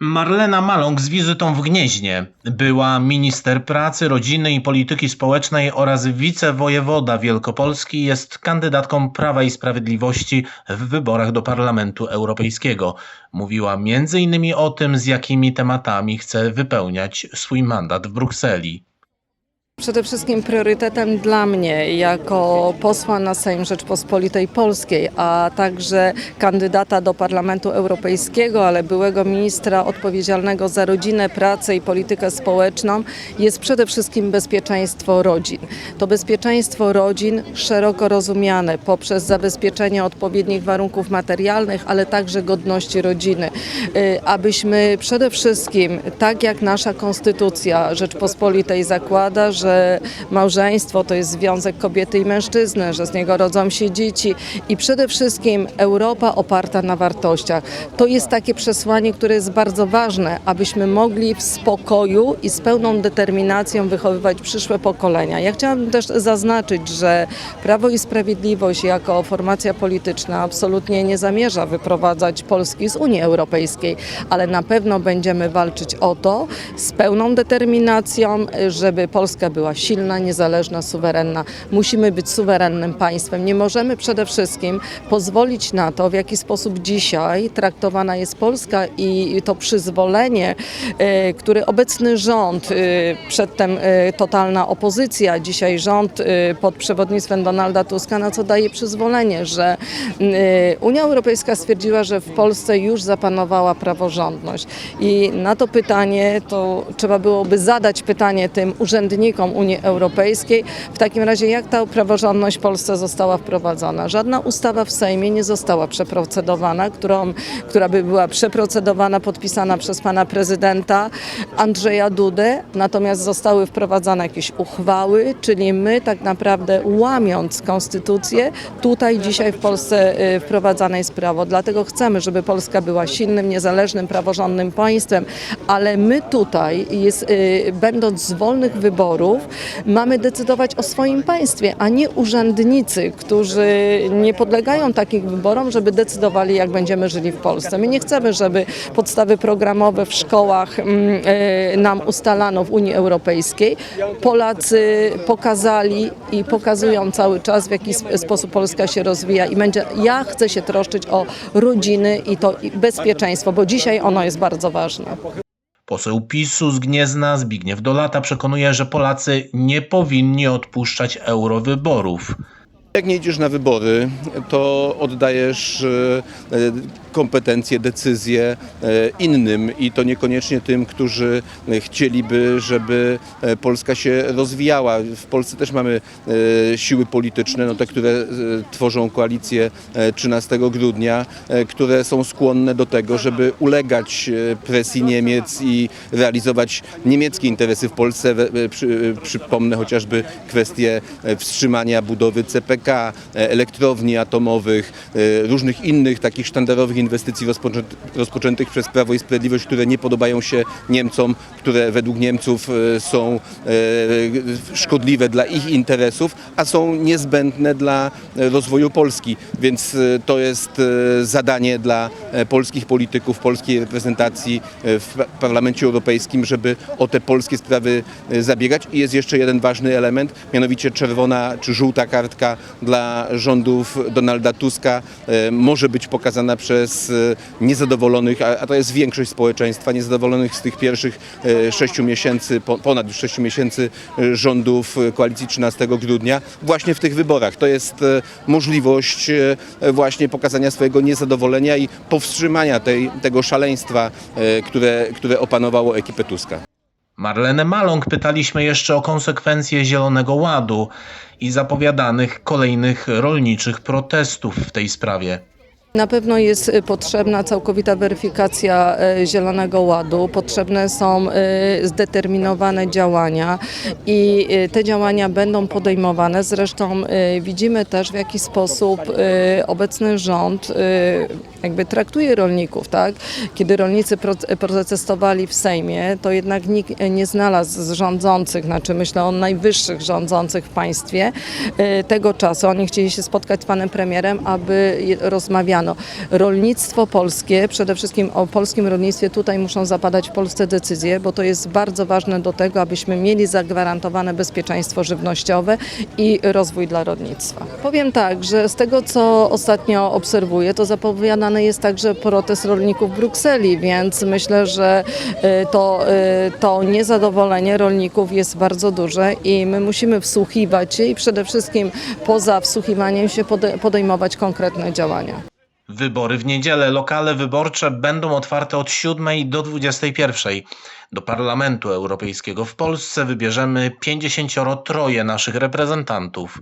Marlena Maląg z wizytą w Gnieźnie była minister pracy, rodziny i polityki społecznej oraz wicewojewoda Wielkopolski jest kandydatką Prawa i Sprawiedliwości w wyborach do Parlamentu Europejskiego. Mówiła m.in. o tym, z jakimi tematami chce wypełniać swój mandat w Brukseli. Przede wszystkim priorytetem dla mnie jako posła na Sejm Rzeczpospolitej Polskiej, a także kandydata do Parlamentu Europejskiego, ale byłego ministra odpowiedzialnego za rodzinę, pracę i politykę społeczną jest przede wszystkim bezpieczeństwo rodzin. To bezpieczeństwo rodzin szeroko rozumiane poprzez zabezpieczenie odpowiednich warunków materialnych, ale także godności rodziny. Y, Abyśmy przede wszystkim, tak jak nasza konstytucja Rzeczpospolitej zakłada, że małżeństwo to jest związek kobiety i mężczyzny, że z niego rodzą się dzieci i przede wszystkim Europa oparta na wartościach. To jest takie przesłanie, które jest bardzo ważne, abyśmy mogli w spokoju i z pełną determinacją wychowywać przyszłe pokolenia. Ja chciałabym też zaznaczyć, że Prawo i Sprawiedliwość jako formacja polityczna absolutnie nie zamierza wyprowadzać Polski z Unii Europejskiej, ale na pewno będziemy walczyć o to z pełną determinacją, żeby Polska była silna, niezależna, suwerenna. Musimy być suwerennym państwem. Nie możemy przede wszystkim pozwolić na to, w jaki sposób dzisiaj traktowana jest Polska i to przyzwolenie, e, które obecny rząd, e, przedtem e, totalna opozycja, dzisiaj rząd pod przewodnictwem Donalda Tuska, na co daje przyzwolenie, że Unia Europejska stwierdziła, że w Polsce już zapanowała praworządność. I na to pytanie to trzeba byłoby zadać pytanie tym urzędnikom Unii Europejskiej. W takim razie jak ta praworządność w Polsce została wprowadzona? Żadna ustawa w Sejmie nie została przeprocedowana, którą, która by była przeprocedowana, podpisana przez pana prezydenta Andrzeja Dudę, natomiast zostały wprowadzane jakieś uchwały, czyli my tak naprawdę łamiąc konstytucję, tutaj dzisiaj w Polsce y, wprowadzane jest prawo. Dlatego chcemy, żeby Polska była silnym, niezależnym, praworządnym państwem, ale my tutaj, jest, y, będąc z wolnych wyborów, mamy decydować o swoim państwie, a nie urzędnicy, którzy nie podlegają takim wyborom, żeby decydowali, jak będziemy żyli w Polsce. My nie chcemy, żeby podstawy programowe w szkołach mm, y, nam ustalano w Unii Europejskiej. Polacy pokazali i pokazują cały czas, w jaki sp- sposób Polska się rozwija i będzie, ja chcę się troszczyć o rodziny i to bezpieczeństwo, bo dzisiaj ono jest bardzo ważne. Poseł PiSu z Gniezna Zbigniew Dolata przekonuje, że Polacy nie powinni odpuszczać eurowyborów. Jak nie idziesz na wybory, to oddajesz e, e, kompetencje, decyzje e, innym i to niekoniecznie tym, którzy chcieliby, żeby Polska się rozwijała. W Polsce też mamy siły polityczne, no te, które tworzą koalicję e, 13 grudnia, które są skłonne do tego, żeby ulegać presji Niemiec i realizować niemieckie interesy w Polsce. Przypomnę chociażby kwestię wstrzymania budowy CPK, e, elektrowni atomowych, e, różnych innych takich sztandarowych inwestycji rozpoczę- rozpoczętych przez Prawo i Sprawiedliwość, które nie podobają się Niemcom, które według Niemców e, są szkodliwe dla ich interesów, a są niezbędne dla rozwoju Polski. Więc to jest zadanie dla polskich polityków, polskiej reprezentacji w Pa- Parlamencie Europejskim, żeby o te polskie sprawy zabiegać. I jest jeszcze jeden ważny element, mianowicie czerwona czy żółta kartka dla rządów Donalda Tuska e, może być pokazana przez e, niezadowolonych, a to jest większość społeczeństwa, niezadowolonych z tych pierwszych e, sześciu miesięcy, po- ponad już sześciu miesięcy rządów koalicji 13 grudnia właśnie w tych wyborach. To jest możliwość właśnie pokazania swojego niezadowolenia i powstrzymania tej, tego szaleństwa, które, które opanowało ekipę Tuska. Marlenę Maląg pytaliśmy jeszcze o konsekwencje Zielonego Ładu i zapowiadanych kolejnych rolniczych protestów w tej sprawie. Na pewno jest y, potrzebna całkowita weryfikacja y, Zielonego Ładu. Potrzebne są y, zdeterminowane działania i te działania będą podejmowane. Zresztą widzimy też w jaki sposób obecny rząd jakby traktuje rolników, tak? Kiedy rolnicy pro- protestowali w Sejmie, to jednak nikt nie znalazł z rządzących, znaczy myślę o najwyższych rządzących w państwie tego czasu. Oni chcieli się spotkać z panem premierem, aby rozmawiano. Powiedziano. Rolnictwo polskie, przede wszystkim o polskim rolnictwie tutaj muszą zapadać w Polsce decyzje, bo to jest bardzo ważne do tego, abyśmy mieli zagwarantowane bezpieczeństwo żywnościowe i rozwój dla rolnictwa. Powiem tak, że z tego co ostatnio obserwuję, to zapowiadany jest także protest rolników w Brukseli, więc myślę, że y, to, y, to niezadowolenie rolników jest bardzo duże i my musimy wsłuchiwać się i przede wszystkim poza wsłuchiwaniem się pode- podejmować konkretne działania. Wybory w niedzielę. Lokale wyborcze będą otwarte od 7 do 21. Do Parlamentu Europejskiego w Polsce wybierzemy 53 naszych reprezentantów.